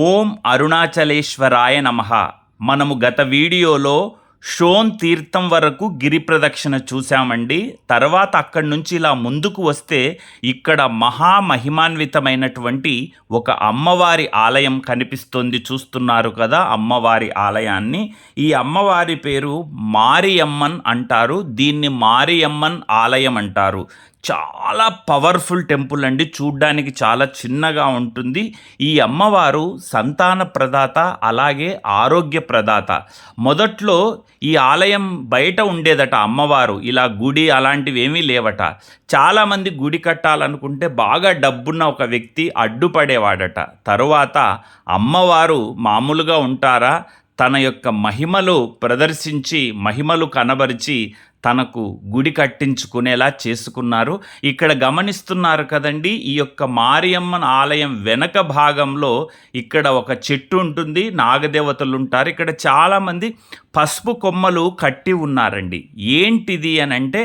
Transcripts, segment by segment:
ఓం అరుణాచలేశ్వరాయ నమ. మనము గత వీడియోలో షోన్ తీర్థం వరకు గిరి ప్రదక్షిణ చూశామండి. తర్వాత అక్కడి నుంచి ఇలా ముందుకు వస్తే ఇక్కడ మహామహిమాన్వితమైనటువంటి ఒక అమ్మవారి ఆలయం కనిపిస్తుంది చూస్తున్నారు కదా అమ్మవారి ఆలయాన్ని. ఈ అమ్మవారి పేరు మారియమ్మన్ అంటారు. దీన్ని మారియమ్మన్ ఆలయం అంటారు. చాలా పవర్ఫుల్ టెంపుల్ అండి. చూడ్డానికి చాలా చిన్నగా ఉంటుంది. ఈ అమ్మవారు సంతాన ప్రదాత అలాగే ఆరోగ్య ప్రదాత. మొదట్లో ఈ ఆలయం బయట ఉండేదట అమ్మవారు. ఇలా గుడి అలాంటివి ఏమీ లేవట. చాలామంది గుడి కట్టాలనుకుంటే బాగా డబ్బున్న ఒక వ్యక్తి అడ్డుపడేవాడట. తరువాత అమ్మవారు మామూలుగా ఉంటారా? తన యొక్క మహిమలు ప్రదర్శించి మహిమలు కనబరిచి తనకు గుడి కట్టించుకునేలా చేసుకున్నారు. ఇక్కడ గమనిస్తున్నారు కదండి ఈ యొక్క మారియమ్మన్ ఆలయం వెనక భాగంలో ఇక్కడ ఒక చెట్టు ఉంటుంది నాగదేవతలు ఉంటారు ఇక్కడ చాలామంది పసుపు కొమ్మలు కట్టి ఉన్నారండి. ఏంటిది అని అంటే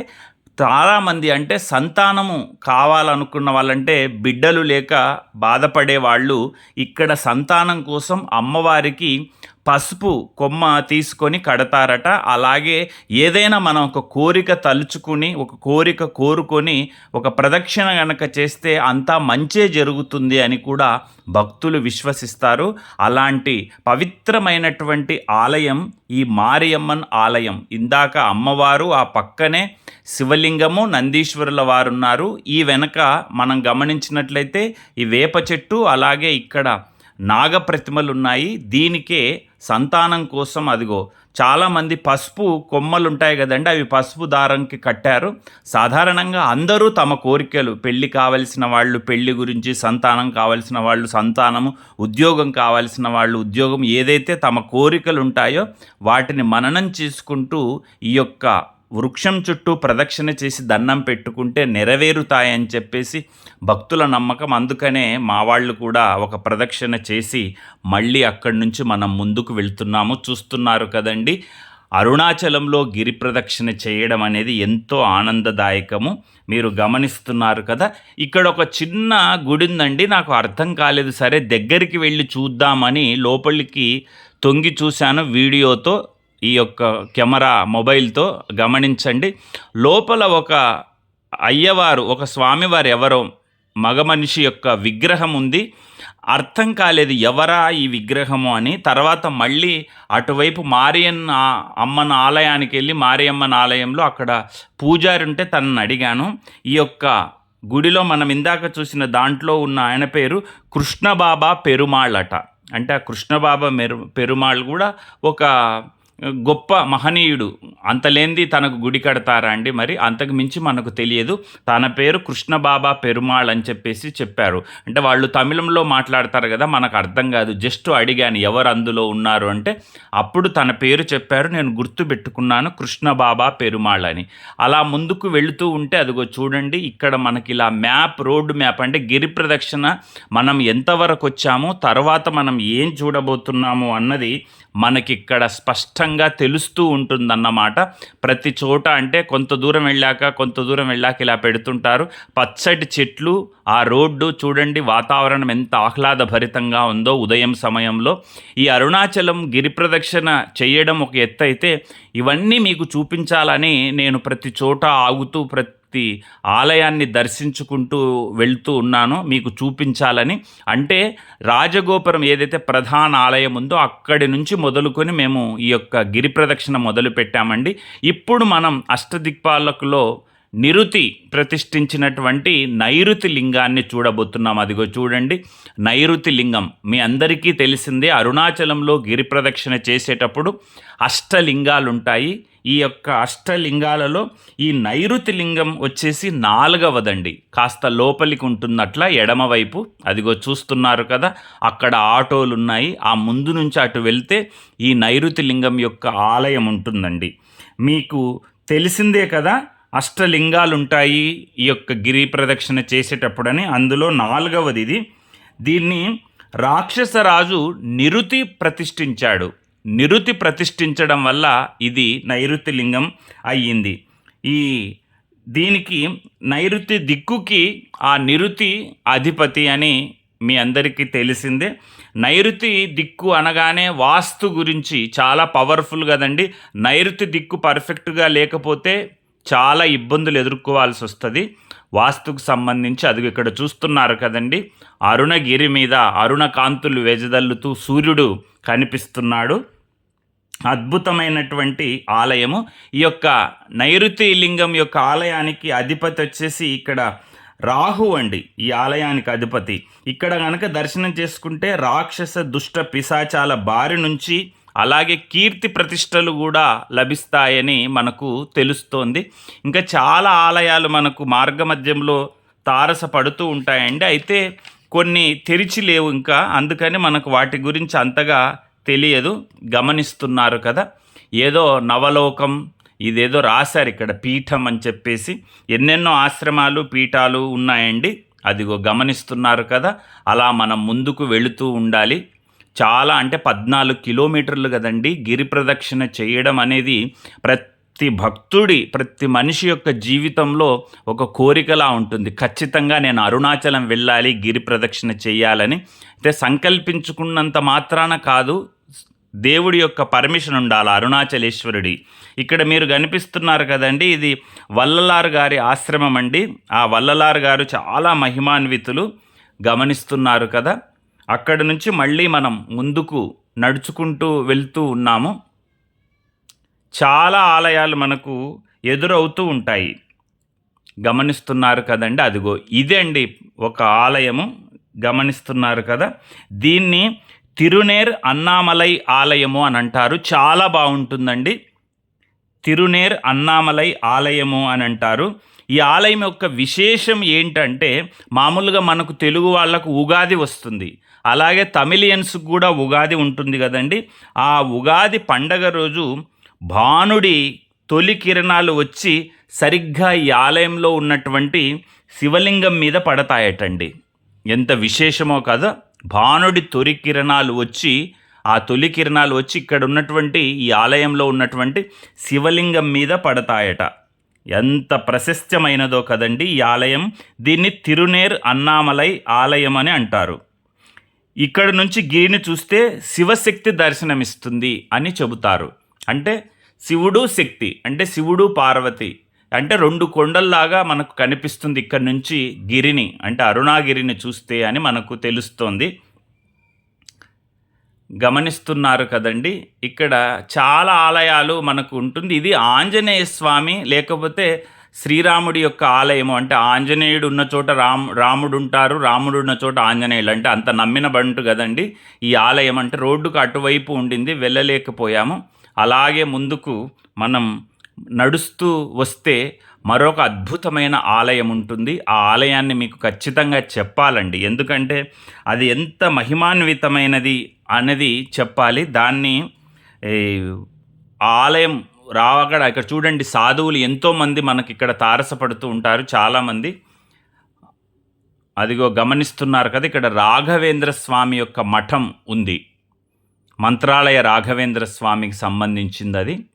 చాలామంది అంటే సంతానము కావాలనుకున్న వాళ్ళంటే బిడ్డలు లేక బాధపడే వాళ్ళు ఇక్కడ సంతానం కోసం అమ్మవారికి పసుపు కొమ్మ తీసుకొని కడతారట. అలాగే ఏదైనా మనం ఒక కోరిక తలుచుకుని ఒక కోరిక కోరుకొని ఒక ప్రదక్షిణ గనక చేస్తే అంతా మంచే జరుగుతుంది అని కూడా భక్తులు విశ్వసిస్తారు. అలాంటి పవిత్రమైనటువంటి ఆలయం ఈ మారియమ్మన్ ఆలయం. ఇందాక అమ్మవారు ఆ పక్కనే శివలింగము నందీశ్వరుల వారు ఉన్నారు ఈ వెనక మనం గమనించినట్లయితే ఈ వేప చెట్టు అలాగే ఇక్కడ నాగప్రతిమలు ఉన్నాయి దీనికే సంతానం కోసం అదిగో చాలామంది పసుపు కొమ్మలు ఉంటాయి కదండి అవి పసుపు దారంకి కట్టారు. సాధారణంగా అందరూ తమ కోరికలు పెళ్ళి కావలసిన వాళ్ళు పెళ్ళి గురించి సంతానం కావలసిన వాళ్ళు సంతానము ఉద్యోగం కావలసిన వాళ్ళు ఉద్యోగం ఏదైతే తమ కోరికలు ఉంటాయో వాటిని మననం చేసుకుంటూ ఈ యొక్క వృక్షం చుట్టూ ప్రదక్షిణ చేసి దండం పెట్టుకుంటే నెరవేరుతాయని చెప్పేసి భక్తుల నమ్మకం. అందుకనే మా వాళ్ళు కూడా ఒక ప్రదక్షిణ చేసి మళ్ళీ అక్కడి నుంచి మనం ముందుకు వెళ్తున్నాము. చూస్తున్నారు కదండి. అరుణాచలంలో గిరి ప్రదక్షిణ చేయడం అనేది ఎంతో ఆనందదాయకము. మీరు గమనిస్తున్నారు కదా. ఇక్కడ ఒక చిన్న గుడి ఉందండి. నాకు అర్థం కాలేదు. సరే దగ్గరికి వెళ్ళి చూద్దామని లోపలికి తొంగి చూశాను వీడియోతో. ఈ యొక్క కెమెరా మొబైల్తో గమనించండి. లోపల ఒక అయ్యవారు ఒక స్వామివారు ఎవరో మగ మనిషి యొక్క విగ్రహం ఉంది. అర్థం కాలేదు ఎవరా ఈ విగ్రహము అని. తర్వాత మళ్ళీ అటువైపు మారియన్ అమ్మన ఆలయానికి వెళ్ళి మారియమ్మన్ ఆలయంలో అక్కడ పూజారి ఉంటే తనని అడిగాను. ఈ యొక్క గుడిలో మనం ఇందాక చూసిన దాంట్లో ఉన్న ఆయన పేరు కృష్ణబాబా పెరుమాళ్ళట అంటే ఆ కృష్ణబాబా మెరు పెరుమాళ్ కూడా ఒక గొప్ప మహనీయుడు. అంతలేంది తనకు గుడి కడతారా అండి? మరి అంతకు మించి మనకు తెలియదు. తన పేరు కృష్ణబాబా పెరుమాళ్ అని చెప్పేసి చెప్పారు. అంటే వాళ్ళు తమిళంలో మాట్లాడతారు కదా మనకు అర్థం కాదు. జస్ట్ అడిగాను ఎవరు అందులో ఉన్నారు అంటే అప్పుడు తన పేరు చెప్పారు నేను గుర్తు పెట్టుకున్నాను కృష్ణబాబా పెరుమాళ్ అని. అలా ముందుకు వెళుతూ ఉంటే అదిగో చూడండి ఇక్కడ మనకి ఇలా మ్యాప్ రోడ్డు మ్యాప్ అంటే గిరి ప్రదక్షిణ మనం ఎంతవరకు వచ్చామో తర్వాత మనం ఏం చూడబోతున్నాము అన్నది మనకి ఇక్కడ స్పష్టంగా తెలుస్తూ ఉంటుందన్నమాట. ప్రతి చోట అంటే కొంత దూరం వెళ్ళాక కొంత దూరం వెళ్ళాక ఇలా పెడుతుంటారు. పచ్చటి చెట్లు ఆ రోడ్డు చూడండి వాతావరణం ఎంత ఆహ్లాదభరితంగా ఉందో ఉదయం సమయంలో. ఈ అరుణాచలం గిరి ప్రదక్షిణ చేయడం ఒక ఎత్తు అయితే ఇవన్నీ మీకు చూపించాలని నేను ప్రతి చోట ఆగుతూ ప్రతి ప్రతి ఆలయాన్ని దర్శించుకుంటూ వెళ్తూ ఉన్నాను మీకు చూపించాలని. అంటే రాజగోపురం ఏదైతే ప్రధాన ఆలయం ఉందో అక్కడి నుంచి మొదలుకొని మేము ఈ యొక్క గిరి ప్రదక్షిణ మొదలు పెట్టామండి. ఇప్పుడు మనం అష్టదిక్పాలకులో నిరుతి ప్రతిష్ఠించినటువంటి నైరుతి లింగాన్ని చూడబోతున్నాం. అదిగో చూడండి. నైరుతి లింగం. మీ అందరికీ తెలిసిందే అరుణాచలంలో గిరి ప్రదక్షిణ చేసేటప్పుడు అష్టలింగాలు ఉంటాయి ఈ యొక్క అష్టలింగాలలో ఈ నైరుతి లింగం వచ్చేసి నాలుగవదండి. కాస్త లోపలికి ఉంటున్నట్ల ఎడమవైపు. అదిగో చూస్తున్నారు కదా అక్కడ ఆటోలు ఉన్నాయి ఆ ముందు నుంచి అటు వెళ్తే ఈ నైరుతి లింగం యొక్క ఆలయం ఉంటుందండి. మీకు తెలిసిందే కదా అష్టలింగాలు ఉంటాయి ఈ యొక్క గిరి ప్రదక్షిణ చేసేటప్పుడని. అందులో నాలుగవది ఇది దీన్ని రాక్షసరాజు నిరుతి ప్రతిష్ఠించాడు. నిరుతి ప్రతిష్ఠించడం వల్ల ఇది నైరుతి లింగం అయ్యింది. ఈ దీనికి నైరుతి దిక్కుకి ఆ నిరుతి అధిపతి అని మీ అందరికీ తెలిసిందే. నైరుతి దిక్కు అనగానే వాస్తు గురించి చాలా పవర్ఫుల్ కదండి. నైరుతి దిక్కు పర్ఫెక్ట్గా లేకపోతే చాలా ఇబ్బందులు ఎదుర్కోవాల్సి వస్తుంది. వాస్తుకు సంబంధించి అది ఇక్కడ చూస్తున్నారు కదండి. అరుణగిరి మీద అరుణ కాంతులు వెజదల్లుతూ సూర్యుడు కనిపిస్తున్నాడు. అద్భుతమైనటువంటి ఆలయము. ఈ యొక్క నైరుతి లింగం యొక్క ఆలయానికి అధిపతి వచ్చేసి ఇక్కడ రాహు అండి. ఈ ఆలయానికి అధిపతి. ఇక్కడ కనుక దర్శనం చేసుకుంటే రాక్షస దుష్ట పిశాచాల బారి నుంచి అలాగే కీర్తి ప్రతిష్టలు కూడా లభిస్తాయని మనకు తెలుస్తోంది. ఇంకా చాలా ఆలయాలు మనకు మార్గమధ్యంలో తారసపడుతూ ఉంటాయండి. అయితే కొన్ని తెరిచి లేవు ఇంకా. అందుకని మనకు వాటి గురించి అంతగా తెలియదు గమనిస్తున్నారు కదా. ఏదో నవలోకం ఇదేదో రాశారు ఇక్కడ పీఠం అని చెప్పేసి. ఎన్నెన్నో ఆశ్రమాలు పీఠాలు ఉన్నాయండి. అదిగో గమనిస్తున్నారు కదా. అలా మనం ముందుకు వెళుతూ ఉండాలి. చాలా అంటే పద్నాలుగు కిలోమీటర్లు కదండి గిరి ప్రదక్షిణ చేయడం అనేది ప్రతి భక్తుడి ప్రతి మనిషి యొక్క జీవితంలో ఒక కోరికలా ఉంటుంది. ఖచ్చితంగా నేను అరుణాచలం వెళ్ళాలి గిరి ప్రదక్షిణ చేయాలని. అయితే సంకల్పించుకున్నంత మాత్రాన కాదు దేవుడి యొక్క పర్మిషన్ ఉండాలి? అరుణాచలేశ్వరుడి. ఇక్కడ మీరు కనిపిస్తున్నారు కదండి ఇది వల్లలారు గారి ఆశ్రమం అండి. ఆ వల్లలారు గారు చాలా మహిమాన్వితులు గమనిస్తున్నారు కదా. అక్కడి నుంచి మళ్ళీ మనం ముందుకు నడుచుకుంటూ వెళ్తూ ఉన్నాము. చాలా ఆలయాలు మనకు ఎదురవుతూ ఉంటాయి. గమనిస్తున్నారు కదండి అదిగో ఇదే అండి ఒక ఆలయము. గమనిస్తున్నారు కదా. దీన్ని తిరునేర్ అన్నామలై ఆలయము అని అంటారు. చాలా బాగుంటుందండి. తిరునేర్ అన్నామలై ఆలయము అని అంటారు. ఈ ఆలయం యొక్క విశేషం ఏంటంటే మామూలుగా మనకు తెలుగు వాళ్ళకు ఉగాది వస్తుంది. అలాగే తమిళియన్స్కి కూడా ఉగాది ఉంటుంది కదండి. ఆ ఉగాది పండగ రోజు భానుడి తొలి కిరణాలు వచ్చి సరిగ్గా ఈ ఆలయంలో ఉన్నటువంటి శివలింగం మీద పడతాయటండి. ఎంత విశేషమో కదా. భానుడి తొలి కిరణాలు వచ్చి ఆ తొలి కిరణాలు వచ్చి ఇక్కడ ఉన్నటువంటి ఈ ఆలయంలో ఉన్నటువంటి శివలింగం మీద పడతాయట. ఎంత ప్రశస్త్యమైనదో కదండి ఈ ఆలయం. దీన్ని తిరునేర్ అన్నామలై ఆలయం అని అంటారు. ఇక్కడ నుంచి గిరిని చూస్తే శివశక్తి దర్శనమిస్తుంది అని చెబుతారు. అంటే శివుడు శక్తి అంటే శివుడు పార్వతి. అంటే రెండు కొండల్లాగా మనకు కనిపిస్తుంది ఇక్కడ నుంచి గిరిని అంటే అరుణాగిరిని చూస్తే అని మనకు తెలుస్తోంది. గమనిస్తున్నారు కదండి ఇక్కడ చాలా ఆలయాలు మనకు ఉంటుంది. ఇది ఆంజనేయ స్వామి లేకపోతే శ్రీరాముడి యొక్క ఆలయము. అంటే ఆంజనేయుడు ఉన్న చోట రామ్ రాముడు ఉంటారు రాముడు ఉన్న చోట ఆంజనేయులు. అంటే అంత నమ్మిన బంటు కదండి ఈ ఆలయం. అంటే రోడ్డుకు అటువైపు ఉండింది వెళ్ళలేకపోయాము. అలాగే ముందుకు మనం నడుస్తూ వస్తే మరొక అద్భుతమైన ఆలయం ఉంటుంది. ఆ ఆలయాన్ని మీకు ఖచ్చితంగా చెప్పాలండి. ఎందుకంటే అది ఎంత మహిమాన్వితమైనది అనేది చెప్పాలి. దాన్ని ఆలయం రావగడ ఇక్కడ చూడండి సాధువులు ఎంతోమంది మనకి ఇక్కడ తారసపడుతూ ఉంటారు. చాలామంది అదిగో గమనిస్తున్నారు కదా ఇక్కడ రాఘవేంద్ర స్వామి యొక్క మఠం ఉంది. మంత్రాలయ రాఘవేంద్ర స్వామికి సంబంధించింది అది.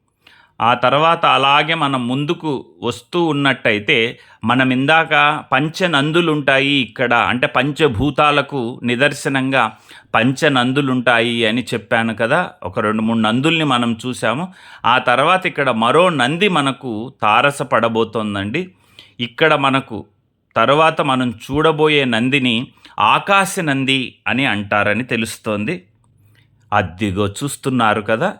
ఆ తర్వాత అలాగే మనం ముందుకు వస్తూ ఉన్నట్టయితే మనం ఇందాక పంచనందులుంటాయి ఇక్కడ అంటే పంచభూతాలకు నిదర్శనంగా పంచనందులుంటాయి అని చెప్పాను కదా ఒక రెండు మూడు నందుల్ని మనం చూసాము ఆ తర్వాత ఇక్కడ మరో నంది మనకు తారసపడబోతోందండి. ఇక్కడ మనకు తర్వాత మనం చూడబోయే నందిని ఆకాశ నంది అని అంటారని తెలుస్తోంది. అద్దిగో చూస్తున్నారు కదా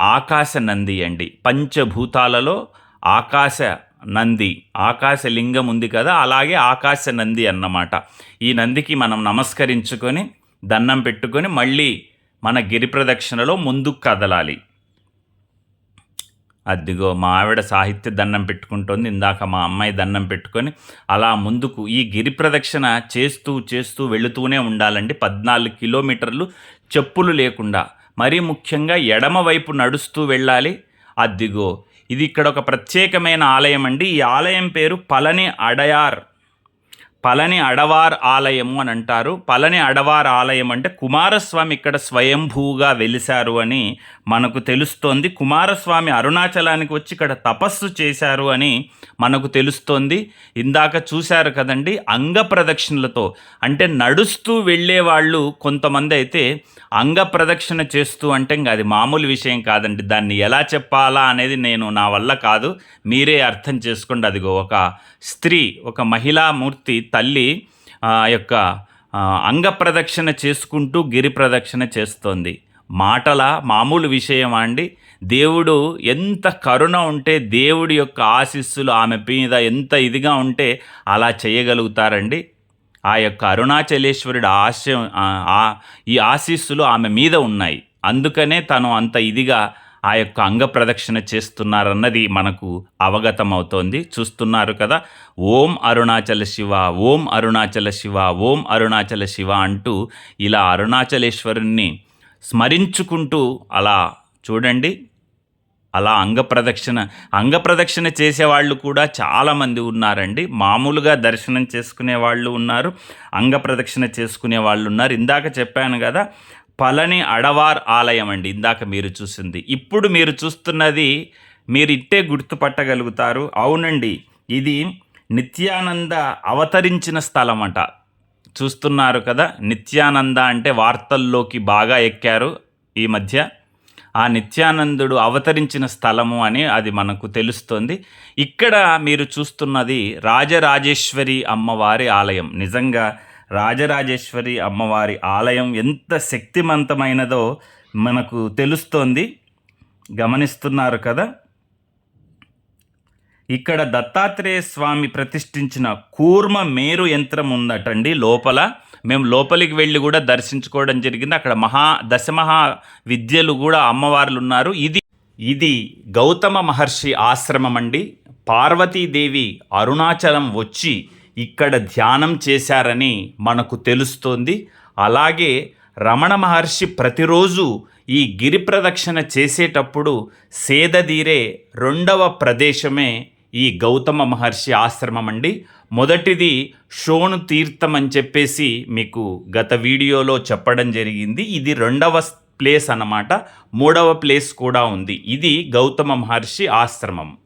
ఆకాశ నంది అండి. పంచభూతాలలో ఆకాశ నంది ఆకాశలింగం ఉంది కదా అలాగే ఆకాశ నంది అన్నమాట. ఈ నందికి మనం నమస్కరించుకొని దండం పెట్టుకొని మళ్ళీ మన గిరి ప్రదక్షిణలో ముందుకు కదలాలి. అదిగో మా ఆవిడ సాహిత్య దండం పెట్టుకుంటుంది. ఇందాక మా అమ్మాయి దండం పెట్టుకొని అలా ముందుకు ఈ గిరి ప్రదక్షిణ చేస్తూ చేస్తూ వెళుతూనే ఉండాలండి. పద్నాలుగు కిలోమీటర్లు చెప్పులు లేకుండా. మరీ ముఖ్యంగా ఎడమ వైపు నడుస్తూ వెళ్ళాలి. అద్దిగో ఇది ఇక్కడ ఒక ప్రత్యేకమైన ఆలయం అండి. ఈ ఆలయం పేరు పలని అడయార్. పలని అడవార్ ఆలయము అని అంటారు. పలని అడవార్ ఆలయం అంటే కుమారస్వామి ఇక్కడ స్వయంభూగా వెలిశారు అని మనకు తెలుస్తోంది కుమారస్వామి అరుణాచలానికి వచ్చి ఇక్కడ తపస్సు చేశారు అని మనకు తెలుస్తోంది. ఇందాక చూశారు కదండి అంగ ప్రదక్షిణలతో అంటే నడుస్తూ వెళ్ళే వాళ్ళు కొంతమంది అయితే అంగ ప్రదక్షిణ చేస్తూ అంటే ఇంకా అది మామూలు విషయం కాదండి. దాన్ని ఎలా చెప్పాలా అనేది నేను నా వల్ల కాదు. మీరే అర్థం చేసుకోండి. అదిగో ఒక స్త్రీ ఒక మహిళా మూర్తి తల్లి ఆ యొక్క అంగ ప్రదక్షిణ చేసుకుంటూ గిరి ప్రదక్షిణ చేస్తోంది. మాటల మామూలు విషయమా అండి? దేవుడు ఎంత కరుణ ఉంటే దేవుడి యొక్క ఆశీస్సులు ఆమె మీద ఎంత ఇదిగా ఉంటే అలా చేయగలుగుతారండి. ఆ యొక్క అరుణాచలేశ్వరుడు ఆశయం ఈ ఆశీస్సులు ఆమె మీద ఉన్నాయి. అందుకనే తను అంత ఇదిగా ఆ యొక్క అంగ ప్రదక్షిణ చేస్తున్నారన్నది మనకు అవగతమవుతోంది. చూస్తున్నారు కదా ఓం అరుణాచల శివ ఓం అరుణాచల శివ ఓం అరుణాచల శివ అంటూ ఇలా అరుణాచలేశ్వరుణ్ణి స్మరించుకుంటూ అలా చూడండి. అలా అంగప్రదక్షిణ అంగప్రదక్షిణ చేసేవాళ్ళు కూడా చాలామంది ఉన్నారండి. మామూలుగా దర్శనం చేసుకునే వాళ్ళు ఉన్నారు అంగప్రదక్షిణ చేసుకునే వాళ్ళు ఉన్నారు. ఇందాక చెప్పాను కదా పలని అడవార్ ఆలయం అండి ఇందాక మీరు చూసింది. ఇప్పుడు మీరు చూస్తున్నది మీరు ఇట్టే గుర్తుపట్టగలుగుతారు. అవునండి ఇది నిత్యానంద అవతరించిన స్థలం అట చూస్తున్నారు కదా నిత్యానంద అంటే వార్తల్లోకి బాగా ఎక్కారు ఈ మధ్య. ఆ నిత్యానందుడు అవతరించిన స్థలము అని అది మనకు తెలుస్తుంది. ఇక్కడ మీరు చూస్తున్నది రాజరాజేశ్వరి అమ్మవారి ఆలయం. నిజంగా రాజరాజేశ్వరి అమ్మవారి ఆలయం ఎంత శక్తిమంతమైనదో మనకు తెలుస్తోంది. గమనిస్తున్నారు కదా ఇక్కడ దత్తాత్రేయ స్వామి ప్రతిష్ఠించిన కూర్మ మేరు యంత్రం ఉందటండి లోపల. మేము లోపలికి వెళ్ళి కూడా దర్శించుకోవడం జరిగింది. అక్కడ మహా దశమహా విద్యలు కూడా అమ్మవార్లు ఉన్నారు ఇది ఇది గౌతమ మహర్షి ఆశ్రమం అండి పార్వతీదేవి అరుణాచలం వచ్చి ఇక్కడ ధ్యానం చేశారని మనకు తెలుస్తోంది. అలాగే రమణ మహర్షి ప్రతిరోజు ఈ గిరి ప్రదక్షిణ చేసేటప్పుడు సేదదీరే రెండవ ప్రదేశమే ఈ గౌతమ మహర్షి ఆశ్రమం అండి మొదటిది షోను తీర్థం అని చెప్పేసి మీకు గత వీడియోలో చెప్పడం జరిగింది. ఇది రెండవ ప్లేస్ అన్నమాట. మూడవ ప్లేస్ కూడా ఉంది. ఇది గౌతమ మహర్షి ఆశ్రమం.